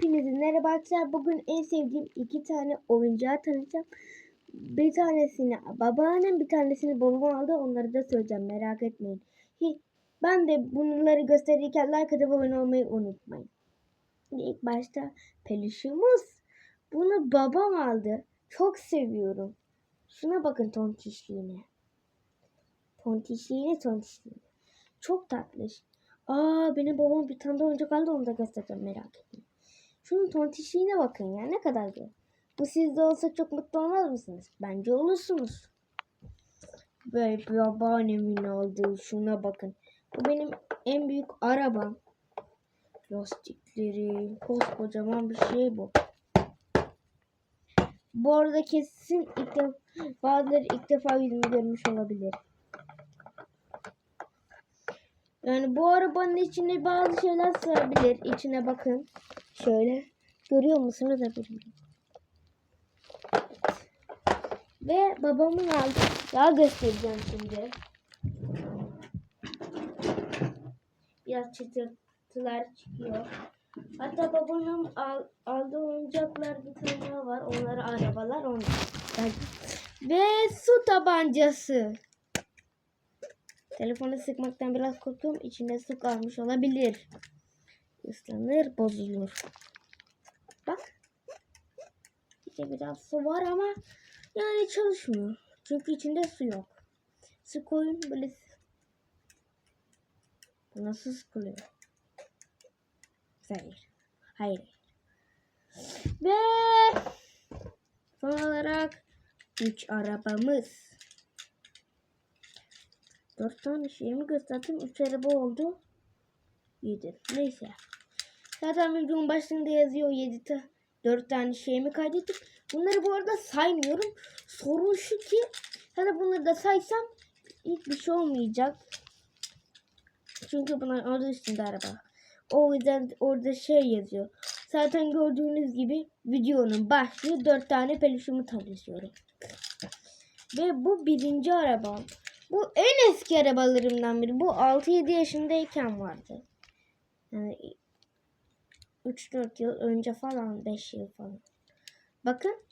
Hepinize merhaba arkadaşlar. Bugün en sevdiğim iki tane oyuncağı tanıtacağım. Bir tanesini babaannem, bir tanesini babam aldı. Onları da söyleyeceğim. Merak etmeyin. Ben de bunları gösterirken like atıp abone olmayı unutmayın. İlk başta peluşumuz. Bunu babam aldı. Çok seviyorum. Şuna bakın tontişliğine. Tontişliğine tontişliğine. Çok tatlış. Aa benim babam bir tane de oyuncak aldı onu da göstereceğim merak etmeyin. Şunun tontişliğine bakın ya ne kadar güzel. Bu sizde olsa çok mutlu olmaz mısınız? Bence olursunuz. Böyle bir babaannemin aldığı şuna bakın. Bu benim en büyük arabam. Lastikleri, koskocaman bir şey bu. Bu arada kesin ilk defa, bazıları ilk defa yüzümü görmüş olabilir. Yani bu arabanın içine bazı şeyler sığabilir. İçine bakın. Şöyle. Görüyor musunuz bilmiyorum. Ve babamın aldığı yağ göstereceğim şimdi. Biraz çıtırtılar çıkıyor. Hatta babamın al, aldığı oyuncaklar bir tane daha var. Onları arabalar onlar. Ve su tabancası. Telefonu sıkmaktan biraz korkuyorum. İçinde su kalmış olabilir. Islanır, bozulur. Bak. İçinde biraz su var ama yani çalışmıyor. Çünkü içinde su yok. Su koyun böyle nasıl sıkılıyor? Hayır. Hayır. Ve son olarak üç arabamız. Dört tane şey mi gösterdim? Üç araba oldu. Yedi. Neyse. Zaten videonun başında yazıyor yedi ta dört tane şey mi kaydettik. Bunları bu arada saymıyorum. Sorun şu ki zaten bunları da saysam hiçbir şey olmayacak. Çünkü bunlar adı üstünde araba. O yüzden orada şey yazıyor. Zaten gördüğünüz gibi videonun başlığı dört tane peluşumu tanışıyorum. Ve bu birinci arabam. Bu en eski arabalarımdan biri. Bu 6-7 yaşındayken vardı. Yani 3-4 yıl önce falan 5 yıl falan. Bakın.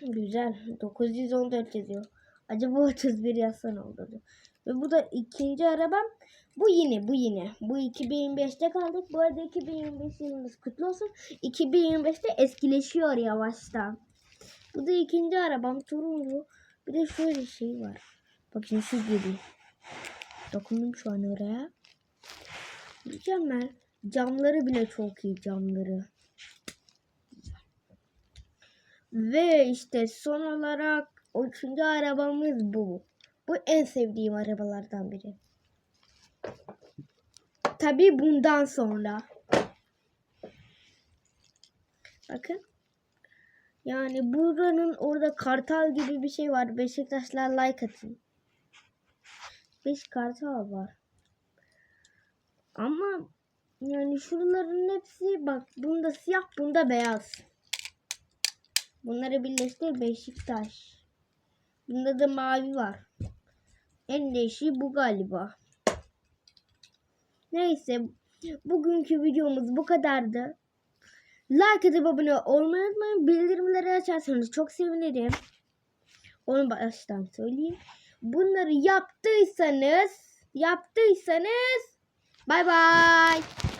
Güzel. 914 yazıyor. Acaba 31 yazsan oldu. Ve bu da ikinci arabam. Bu yine bu yine. Bu 2025'te kaldık. Bu arada 2025 yılımız kutlu olsun. 2025'te eskileşiyor yavaştan. Bu da ikinci arabam turuncu. Bir de şöyle şey var. Bakın şu gibi. Dokundum şu an oraya. Mükemmel. Camları bile çok iyi camları. Ve işte son olarak üçüncü arabamız bu. Bu en sevdiğim arabalardan biri. Tabii bundan sonra. Bakın. Yani buranın orada kartal gibi bir şey var. Beşiktaşlar like atın. Beş kartal var. Ama yani şuraların hepsi bak bunda siyah bunda beyaz. Bunları birleştir Beşiktaş. Bunda da mavi var. En değişiği bu galiba. Neyse bugünkü videomuz bu kadardı. Like atıp abone olmayı unutmayın. Bildirimleri açarsanız çok sevinirim. Onu baştan söyleyeyim. Bunları yaptıysanız yaptıysanız バイバーイ。